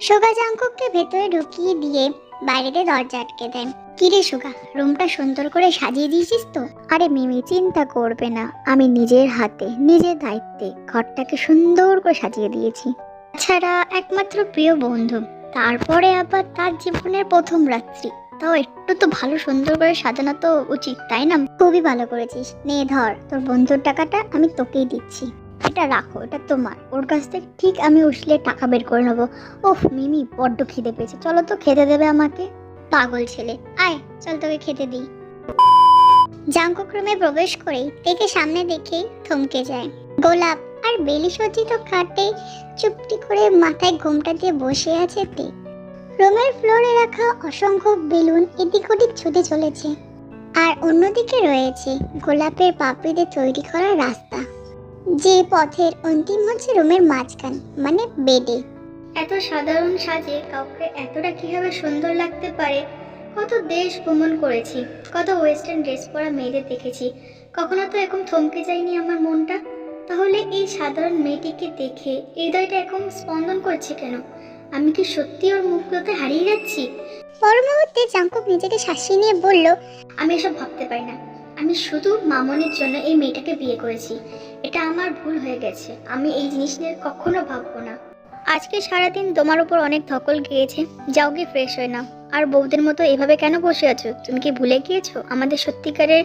সুগা জাঙ্কুককে ভেতরে ঢুকিয়ে দিয়ে বাইরেতে দরজা আটকে দেয় কিরে সুগা, রুমটা সুন্দর করে সাজিয়ে দিয়েছিস তো? আরে মিমি, চিন্তা করবে না, আমি নিজের হাতে, নিজের দায়িত্বে ঘরটাকে সুন্দর করে সাজিয়ে দিয়েছি। ছাড়া একমাত্র প্রিয় বন্ধু, তারপরে আবার তার জীবনের প্রথম রাত্রি। তাও একটু তো ভালো সুন্দর করে সাজানো তো উচিত, তাই না? খুবই ভালো করেছিস। নে, ধর, তোর বন্ধুর টাকাটা আমি তোকেই দিচ্ছি। এটা রাখো, এটা তোমার। ওর কাছ থেকে ঠিক আমি উঠলে টাকা বের করে নেব। ওফ, মিমি, বড্ড খিদে পেয়েছে। চলো তো, খেতে দেবে আমাকে। পাগল ছেলে। আয়, চল তোকে খেতে দিই। জাঙ্কুক রুমে প্রবেশ করেই তেকে সামনে দেখেই থমকে যায়। গোলাপ আর বেলি সজ্জিত খাটে চুপটি করে মাথায় ঘুমটা দিয়ে বসে আছে তে। রুমের ফ্লোরে রাখা অসংখ্য বেলুন এদিক ওদিক ছুটে চলেছে। আর অন্যদিকে রয়েছে গোলাপের পাপড়িতে তৈরি করা রাস্তা। যে পথের অন্তিম হচ্ছে রুমের মাঝখান মানে বেডে এত সাধারণ সাজে কাউকে এতটা কীভাবে সুন্দর লাগতে পারে? কত দেশ ভ্রমণ করেছি, কত ওয়েস্টার্ন ড্রেস পরা মেয়েদের দেখেছি। কখনো তো এরকম থমকে যায়নি আমার মনটা। তাহলে এই সাধারণ মেয়েটিকে দেখে হৃদয়টা এখন স্পন্দন করছে কেন? আমি কি সত্যি ওর মুখগুলোতে হারিয়ে যাচ্ছি? পর মুহূর্তে জাঙ্কুক নিজেকে শাসিয়ে নিয়ে বলল আমি এসব ভাবতে পারি না। আমি শুধু মামনির জন্য এই মেয়েটাকে বিয়ে করেছি। এটা আমার ভুল হয়ে গেছে। আমি এই জিনিস নিয়ে কখনো ভাববো না। আজকে সারাদিন তোমার উপর অনেক ধকল গিয়েছে। যাও গিয়ে ফ্রেশ হয়ে নাও। আর বৌদের মতো এভাবে কেন বসে আছো? তুমি কি ভুলে গিয়েছো? আমাদের সত্যিকারের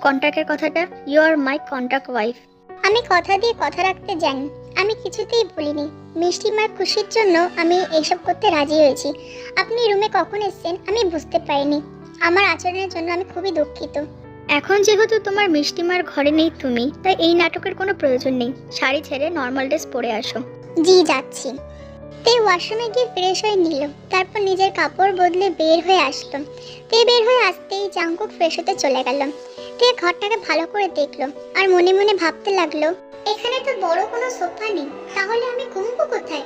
কন্ট্রাক্টের কথাটা you are my contract wife আমি কথা দিয়ে কথা রাখতে জানি আমি কিছুতেই ভুলিনি। মিষ্টিমার খুশির জন্য আমি এইসব করতে রাজি হয়েছি। আপনি রুমে কখন এসেছেন আমি বুঝতে পারিনি। আমার আচরণের জন্য আমি খুবই দুঃখিত। এখন যেহেতু তোমার মিষ্টিমার ঘরে নেই তুমি তাই এই নাটকের কোনো প্রয়োজন নেই। শাড়ি ছেড়ে নর্মাল ড্রেস পরে আসো। জি যাচ্ছি। তে ওয়াশরুমে গিয়ে ফ্রেশ হয়ে নিল। তারপর নিজের কাপড় বদলে বের হয়ে আসলো। তে বের হয়ে আসতেই জাঙ্কুক ফ্রেশ হতে চলে গেল। তে ঘরটাকে ভালো করে দেখল। আর মনে মনে ভাবতে লাগল এখানে তো বড় কোনো সোফা নেই। তাহলে আমি ঘুমবো কোথায়?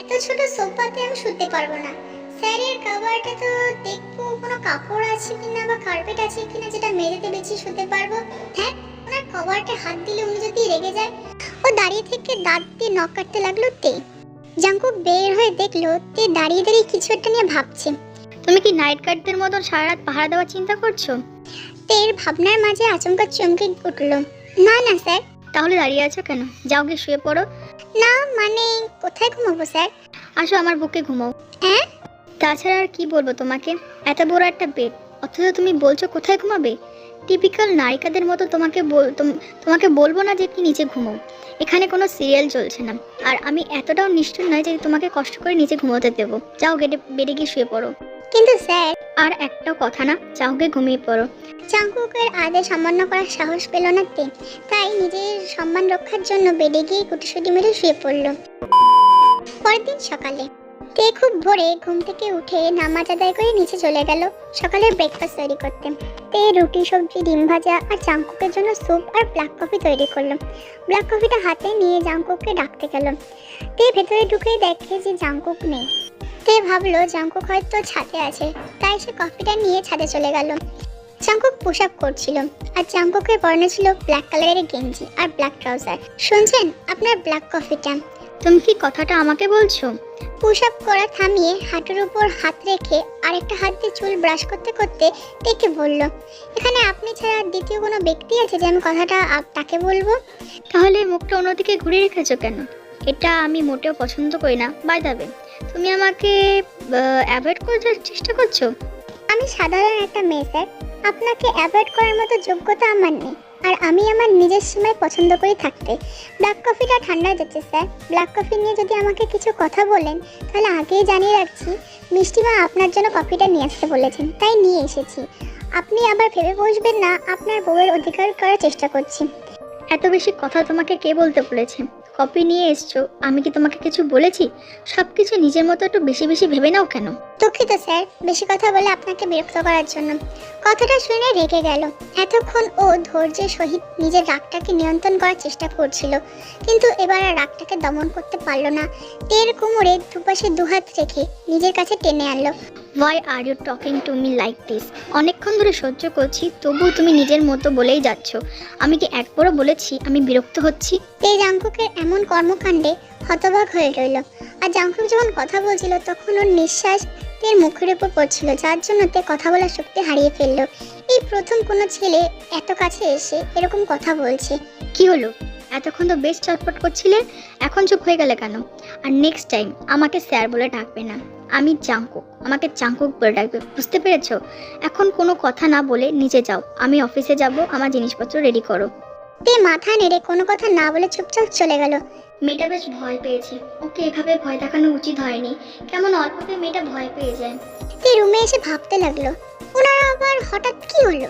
এত ছোট সোফাতে আমি শুতে পারব না। স্যারের কাভারটা তো দেখব কোনো কাপড় আছে কিনা বা কার্পেট আছে কিনা যেটা মেঝেতে বিছিয়ে শুতে পারব। হ্যাঁ ওনার কভারটা হাত দিলে উনি যদি রেগে যায় ও দাঁড়িয়ে থেকে দাঁত দিয়ে নখ কাটতে লাগল তে। জাঙ্কুক বের হয়ে দেখল তে দাঁড়িয়ে দাঁড়িয়ে কিছু একটা নিয়ে ভাবছে। তুমি কি নাইট গার্ডদের মতন সারা রাত পাহারা দেওয়ার চিন্তা করছ? তের ভাবনার মাঝে আচমকা চমকে উঠল। না না স্যার তাহলে দাঁড়িয়ে আছো কেন? যাও গিয়ে শুয়ে পড়ো। না মানে কোথায় ঘুমাবো স্যার? আসো আমার বুকে ঘুমাও। হ্যাঁ? তাছাড়া আর কি বলব তোমাকে? এত বড় একটা বেড অথচ তুমি বলছো কোথায় ঘুমাবে? টিপিক্যাল নায়িকাদের মতো তোমাকে বল তোমাকে বলব না যে কি নিচে ঘুমাও। এখানে কোনো সিরিয়াল চলছে না। আর আমি এতটাও নিষ্ঠুর নয় যে তোমাকে কষ্ট করে নিচে ঘুমোতে দেবো। যাও গেটে বেডে গিয়ে শুয়ে পড়ো। কিন্তু স্যার আর একটা কথা না গিয়ে ঘুমিয়ে পড়ো। চাঙ্কুকের আদেশ অমান্য করার সাহস পেল না তে, তাই নিজের সম্মান রক্ষার জন্য বেডে গিয়ে কুটিসুটি মেরে শুয়ে পড়ল। পরের দিন সকালে, তে খুব ভোরে ঘুম থেকে উঠে নামাজ আদায় করে নিচে চলে গেল সকালের ব্রেকফাস্ট তৈরি করতে। তে রুটি, সবজি, ডিম ভাজা আর জাঙ্কুকের জন্য স্যুপ আর ব্ল্যাক কফি তৈরি করল। ব্ল্যাক কফিটা হাতে নিয়ে জাঙ্কুককে ডাকতে গেল। তে ভেতরে ঢুকে দেখে যে জাঙ্কুক নেই। তে ভাবলো জাঙ্কুক হয়তো ছাদে আছে? তাই সে কফিটা নিয়ে ছাদে চলে গেল। জাঙ্কুক পোশ আপ করছিল আর জাঙ্কুকের পরনে ছিল ব্ল্যাক কালারের গেঞ্জি আর ব্ল্যাক ট্রাউজার শুনছেন? আপনার ব্ল্যাক কফিটা তুমি কি কথাটা আমাকে বলছো? পুশ আপ করা থামিয়ে হাঁটুর উপর হাত রেখে আরেকটা হাত দিয়ে চুল ব্রাশ করতে করতে টেকে বলল, এখানে আপনি ছাড়া দ্বিতীয় কোনো ব্যক্তি আছে যে আমি কথাটা তাকে বলব? তাহলে মুখটা অন্যদিকে ঘুরে রেখেছো কেন? এটা আমি মোটেও পছন্দ করি না। বাই দাবে তুমি আমাকে অ্যাভয়েড করার চেষ্টা করছ? আমি সাধারণ একটা মেয়ে স্যার। আপনাকে অ্যাভয়েড করার মতো যোগ্যতা আমার নেই। আর আমি আমার নিজের সীমায় পছন্দ করি থাকতে। ব্ল্যাক কফিটা ঠান্ডা যাচ্ছে স্যার। ব্ল্যাক কফি নিয়ে যদি আমাকে কিছু কথা বলেন তাহলে আগেই জানিয়ে রাখছি মিষ্টিমা আপনার জন্য কফিটা নিয়ে আসতে বলেছেন তাই নিয়ে এসেছি। আপনি আবার ভেবে বসবেন না আপনার বউয়ের অধিকার করার চেষ্টা করছি। এত বেশি কথা তোমাকে কে বলতে বলেছে? কপি নিয়ে এসছো? আমি কি তোমাকে কিছু বলেছি? সব কিছু নিজের মতো একটু বেশি বেশি ভেবে নাও কেন? দুঃখিত, স্যার। বেশি কথা বলে আপনাকে বিরক্ত করার জন্য। কথাটা শুনে রেগে গেল। এতক্ষণ ও ধৈর্যের সহিত নিজের রাগটাকে নিয়ন্ত্রণ করার চেষ্টা করছিল কিন্তু এবার আর রাগটাকে দমন করতে পারল না। তের কোমরে দুপাশে দুহাত রেখে নিজের কাছে টেনে আনলো। Why are you talking to me like this অনেকক্ষণ ধরে সহ্য করছি তবুও তুমি নিজের মতো বলেই যাচ্ছ। আমি কি একবারও বলেছি আমি বিরক্ত হচ্ছি? তে জাংকুকের এমন কর্মকাণ্ডে হতবাক হয়ে রইল। আর জাংকুক যখন কথা বলছিল তখন ওর নিঃশ্বাস তের মুখের উপর পড়ছিল, যার জন্য তে কথা বলার শক্তি হারিয়ে ফেলল। এই প্রথম কোনো ছেলে এত কাছে এসে এরকম কথা বলছে। কি হলো? এতক্ষণ তো বেশ চটপট করছিলে, এখন চুপ হয়ে গেলে কেন? আর নেক্সট টাইম আমাকে স্যার বলে ডাকবে না। আমি চাঙ্কুক, আমাকে চাঙ্কুক বলে ডাকবে, বুঝতে পেরেছ? এখন কোনো কথা না বলে নিচে যাও, আমি অফিসে যাব, আমার জিনিসপত্র রেডি করো। তে মাথা নেড়ে কোনো কথা না বলে চুপচাপ চলে গেল। মেয়েটা বেশ ভয় পেয়েছে। ওকে এভাবে ভয় দেখানো উচিত হয়নি। কেমন অল্পতে মেয়েটা ভয় পেয়ে যায়। তে রুমে এসে ভাবতে লাগল, ওনার আবার হঠাৎ কি হলো?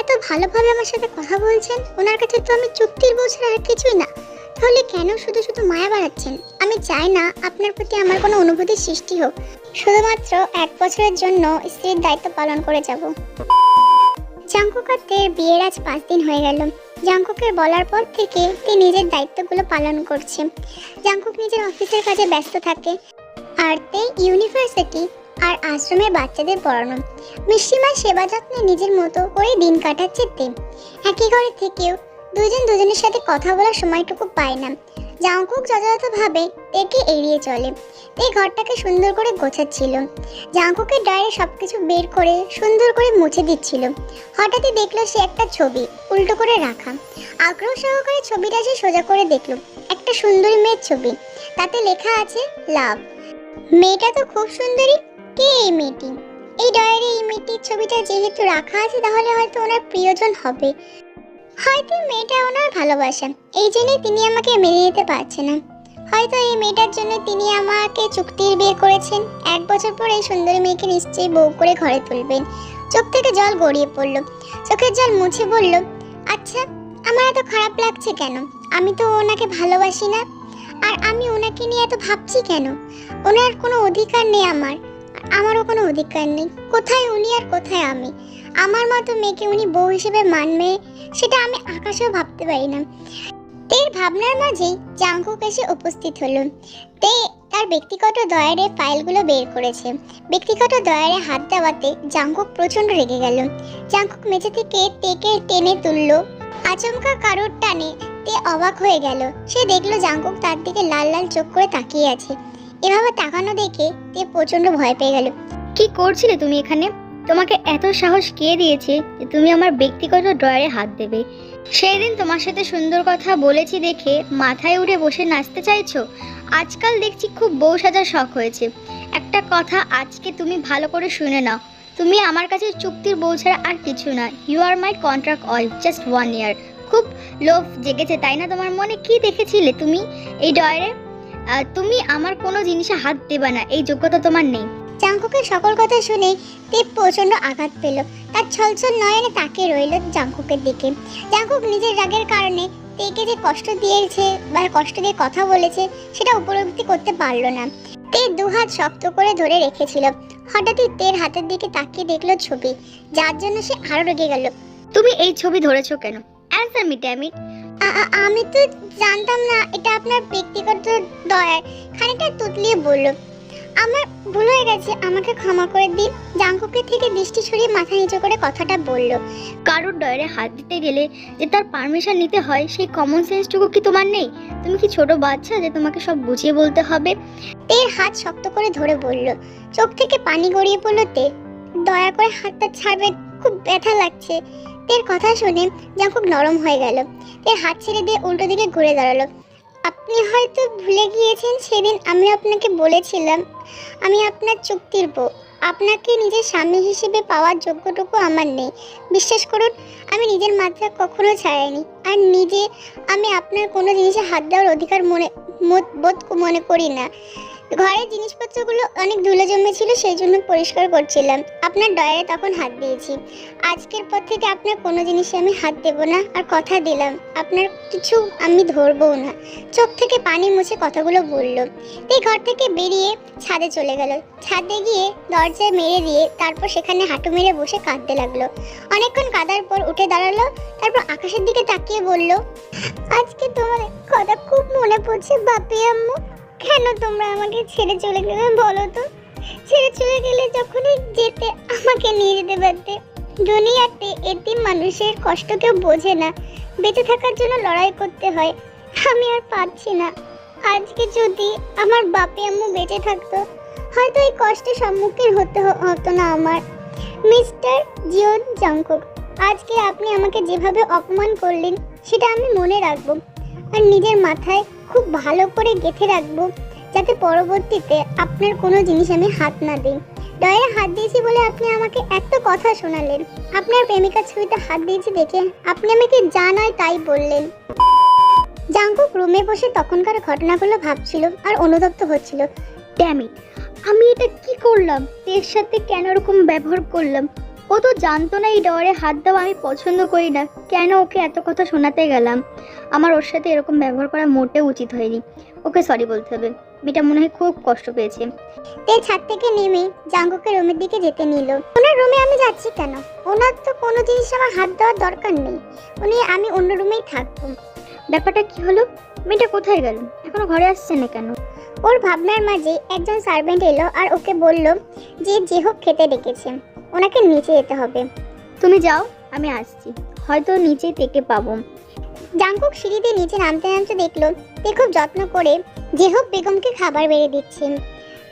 এত ভালোভাবে আমার সাথে কথা বলছেন? ওনার কাছে তো আমি চুক্তির বউ আর কিছুই না। তাহলে কেন শুধু শুধু মায়া বাড়াচ্ছেন? আমি চাই না আপনার প্রতি আমার কোনো অনুভূতির সৃষ্টি হোক। শুধুমাত্র এক বছরের জন্য স্ত্রীর দায়িত্ব পালন করে যাব। জাঙ্কুক বিয়ের আজ পাঁচ দিন হয়ে গেল। জাঙ্কুকের বলার পর থেকে তিনি নিজের দায়িত্বগুলো পালন করছে জাঙ্কুক নিজের অফিসের কাজে ব্যস্ত থাকে আর তে ইউনিভার্সিটি আর আশ্রমের বাচ্চাদের পড়ানো। মিষ্টিমার সেবা যত্নে নিজের মতো করে দিন কাটাচ্ছে তে একই ঘরে থেকেও দুজন দুজনের সাথে কথা বলার সময়টুকু পায় না। জাঙ্কুক যথাযথভাবে তেকে এড়িয়ে চলে। তে ঘরটাকে সুন্দর করে গোছাচ্ছিল। জাঙ্কুকের ডায়েরি সবকিছু বের করে সুন্দর করে মুছে দিচ্ছিল। হঠাৎই দেখল সে একটা ছবি উল্টো করে রাখা। আগ্রহ সহকারে ছবিটা সে সোজা করে দেখল, একটা সুন্দরী মেয়ের ছবি। তাতে লেখা আছে, লাভ। মেয়েটা তো খুব সুন্দরী, কে এই মেয়েটি? এই ডায়েরি এই মেয়েটির ছবিটা যেহেতু রাখা আছে, তাহলে হয়তো ওনার প্রিয়জন হবে। হয়তো মেয়েটা ওনার ভালোবাসা এই জন্যই তিনি আমাকে মেনে নিতে পারছে না। হয়তো এই মেয়েটার জন্য তিনি আমাকে চুক্তির বিয়ে করেছেন। এক বছর পর এই সুন্দরী মেয়েকে নিশ্চয়ই বউ করে ঘরে তুলবেন। চোখ থেকে জল গড়িয়ে পড়ল। চোখের জল মুছে বলল আচ্ছা আমার এত খারাপ লাগছে কেন? আমি তো ওনাকে ভালোবাসি না। আর আমি ওনাকে নিয়ে এত ভাবছি কেন? ওনার কোনো অধিকার নেই আমার। আমারও কোনো অধিকার নেই। কোথায় উনি আর কোথায় আমি? আমার মতো মেয়েকে উনি বউ হিসেবে মানবে, সেটা আমি আকাশেও ভাবতে পারি না। তের ভাবনার মাঝেই জাঙ্কুক এসে উপস্থিত হলো। তে তার ব্যক্তিগত দয়ারে ফাইলগুলো বের করেছে। ব্যক্তিগত দয়ারে হাত দেওয়াতে জাঙ্কুক প্রচণ্ড রেগে গেল। জাঙ্কুক মেঝে থেকে তেকে টেনে তুলল। আচমকা কারোর টানে তে অবাক হয়ে গেল। সে দেখল জাঙ্কুক তার দিকে লাল লাল চোখ করে তাকিয়ে আছে। এভাবে তাকানো দেখে তে প্রচণ্ড ভয় পেয়ে গেল। কি করছিলে তুমি এখানে? তোমাকে এত সাহস কে দিয়েছে যে তুমি আমার ব্যক্তিগত ড্রয়ারে হাত দেবে? সেই দিন তোমার সাথে সুন্দর কথা বলেছি দেখে মাথায় উড়ে বসে নাচতে চাইছো? আজকাল দেখছি খুব বউ সাজার শখ হয়েছে। একটা কথা আজকে তুমি ভালো করে শুনে নাও। তুমি আমার কাছে চুক্তির বউ ছাড়া আর কিছু না। You are my contract all just one year খুব লোভ জেগেছে, তাই না? তোমার মনে কি দেখেছিলে তুমি? এই ডয়ারে তুমি আমার কোনো জিনিসে হাত দেবে না। এই যোগ্যতা তোমার নেই। জাঙ্কুকের সকল কথা শুনে দেব প্রচণ্ড আঘাত পেল। তার ছলছল নয়নে তাকিয়ে রইল জাঙ্কুকের দিকে। জাঙ্কুক নিজের রাগের কারণে তেকে যে কষ্ট দিয়েছে বা কষ্ট দিয়ে কথা বলেছে সেটা উপলব্ধি করতে পারল না। তে দুহাত শক্ত করে ধরে রেখেছিল। হঠাৎই তের হাতের দিকে তাকিয়ে দেখল ছবি। যার জন্য সে আরও রেগে গেল। তুমি এই ছবি ধরেছো কেন? অ্যান্সার মি আমি। তো জানতাম না এটা আপনার ব্যক্তিগত দয়ার খানিকটা তুতলিয়ে বলল আমার ভুল হয়ে গেছে, আমাকে ক্ষমা করে দিন। জাঙ্কুকের থেকে দৃষ্টি সরিয়ে মাথা নিচু করে কথাটা বলল। কারোর ডয়ারে হাত দিতে গেলে যে তার পারমিশন নিতে হয়, সেই কমন সেন্সটুকু কি তোমার নেই? তুমি কি ছোট বাচ্চা যে তোমাকে সব বুঝিয়ে বলতে হবে? তের হাত শক্ত করে ধরে বলল, চোখ থেকে পানি গড়িয়ে পড়ল তে, দয়া করে হাতটা ছাড়বেন খুব ব্যথা লাগছে। তের কথা শুনে জাঙ্কুক নরম হয়ে গেল। তের হাত ছেড়ে দিয়ে উল্টো দিকে ঘুরে দাঁড়াল। আপনি হয়তো ভুলে গিয়েছেন সেদিন আমি আপনাকে বলেছিলাম, আমি আপনার চুক্তির বউ। আপনাকে নিজের স্বামী হিসেবে পাওয়ার যোগ্যটুকু আমার নেই। বিশ্বাস করুন, আমি নিজের মাত্রা কখনো ছাড়াইনি। আর নিজে আমি আপনার কোনো জিনিসে হাত দেওয়ার অধিকার মনে বোধ মনে করি না। ঘরের জিনিসপত্রগুলো অনেক ধুলো জমেছিল, সেই জন্য পরিষ্কার করছিলাম। আপনার ডয়ারে তখন হাত দিয়েছি। আজকের পর থেকে আপনার কোনো জিনিসে আমি হাত দেব না আর কথা দিলাম। আপনার কিছু আমি ধরবও না। চোখ থেকে পানি মুছে কথাগুলো বলল। এই ঘর থেকে বেরিয়ে ছাদে চলে গেল। ছাদে গিয়ে দরজায় মেরে দিয়ে তারপর সেখানে হাঁটু মেরে বসে কাঁদতে লাগল। অনেকক্ষণ কাঁদার পর উঠে দাঁড়াল, তারপর আকাশের দিকে তাকিয়ে বলল, আজকে তোমার কথা খুব মনে পড়ছে, বাপি আম্মু। কেন তোমরা আমাকে ছেড়ে চলে গেলে বলো তো? ছেড়ে চলে গেলে যখনই যেতে আমাকে নিয়ে যেতে পারতে। দুনিয়াতে এতিম মানুষের কষ্ট কেউ বোঝে না। বেঁচে থাকার জন্য লড়াই করতে হয়। আমি আর পাচ্ছি না। আজকে যদি আমার বাপে আম্মু বেঁচে থাকতো, হয়তো এই কষ্টের সম্মুখীন হতে হতো না আমার। মিস্টার জিওন জাংকুক আজকে আপনি আমাকে যেভাবে অপমান করলেন, সেটা আমি মনে রাখব। আর নিজের মাথায় খুব ভালো করে গেঁথে রাখব, যাতে পরবর্তীতে আপনার কোনো জিনিস আমি হাত না দিই। ডয়ে হাত দিয়েছি বলে আপনি আমাকে এত কথা শোনালেন। আপনার প্রেমিকার ছবিতে হাত দিয়েছি দেখে আপনি আমাকে যা নয় তাই বললেন। জাঙ্কুক রুমে বসে তখনকার ঘটনাগুলো ভাবছিল আর অনুতপ্ত হচ্ছিল। ড্যামি আমি এটা কি করলাম? এর সাথে কেন রকম ব্যবহার করলাম? ও তো জানতো না এই ডরে হাত দেওয়া আমি পছন্দ করি না। কেন ওকে এত কথা শোনাতে গেলাম? আমার ওর সাথে এরকম ব্যবহার করা মোটেও উচিত হয়নি। ওকে সরি বলতে হবে। মেয়েটা মনে হয় খুব কষ্ট পেয়েছে। তে ছাদ থেকে নেমে জাঙ্কুকের রুমের দিকে যেতে নিল। ওনার রুমে আমি যাচ্ছি কেন? ওনার তো কোনো জিনিস আমার হাত দেওয়ার দরকার নেই। উনি আমি অন্য রুমেই থাকব। ব্যাপারটা কি হলো? মেয়েটা কোথায় গেল? এখনও ঘরে আসছে না কেন? ওর ভাবনার মাঝে একজন সার্ভেন্ট এলো আর ওকে বলল যে যে হোক খেতে ডেকেছে। ওনাকে নিচে যেতে হবে। তুমি যাও আমি আসছি। হয়তো নিচে থেকে পাবো। জাঙ্কুক সিঁড়ি দিয়ে নিচে নামতে নামতে দেখল তে খুব যত্ন করে জেহব বেগমকে খাবার বেড়ে দিচ্ছেন।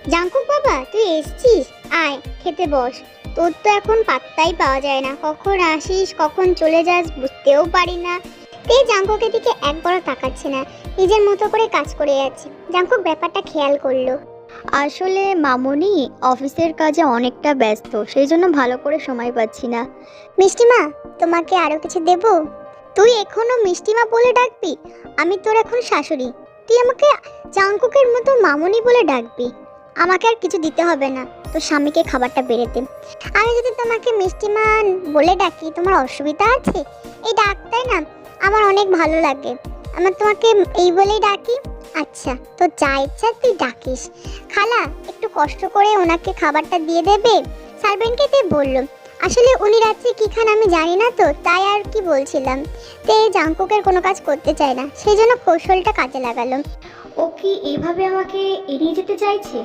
জাঙ্কুক বাবা তুই এসছিস? আয় খেতে বস। তোর তো এখন পাত্তাই পাওয়া যায় না। কখন আসিস কখন চলে যাস বুঝতেও পারি না। তে জাঙ্কুকের দিকে একবারও তাকাচ্ছে না। নিজের মতো করে কাজ করে যাচ্ছে। জাঙ্কুক ব্যাপারটা খেয়াল করল। আসলে মামনি অফিসের কাজে অনেকটা ব্যস্ত সেই জন্য ভালো করে সময় পাচ্ছি না। মিষ্টিমা তোমাকে আরও কিছু দেব? তুই এখনও মিষ্টিমা বলে ডাকবি? আমি তোর এখন শাশুড়ি। তুই আমাকে জাঙ্কুকের মতো মামনি বলে ডাকবি। আমাকে আর কিছু দিতে হবে না। তোর স্বামীকে খাবারটা বেড়েতে আমি যদি তোমাকে মিষ্টিমা বলে ডাকি তোমার অসুবিধা আছে? এই ডাকটাই না? আমার অনেক ভালো লাগে। আমার তোমাকে এই বলেই ডাকি? আচ্ছা তো যা ইচ্ছা তুই ডাকিস। খালা, একটু কষ্ট করে ওনাকে খাবারটা দিয়ে দেবে? সার্ভেন্টকে তে বলল। আসলে উনি রাত্রে কি খান আমি জানি না তো, তাই আর কি বলছিলাম। তে জাঙ্কুকের কোনো কাজ করতে চায় না, সেই জন্য কৌশলটা কাজে লাগালো। ও কি এইভাবে আমাকে এড়িয়ে যেতে চাইছে?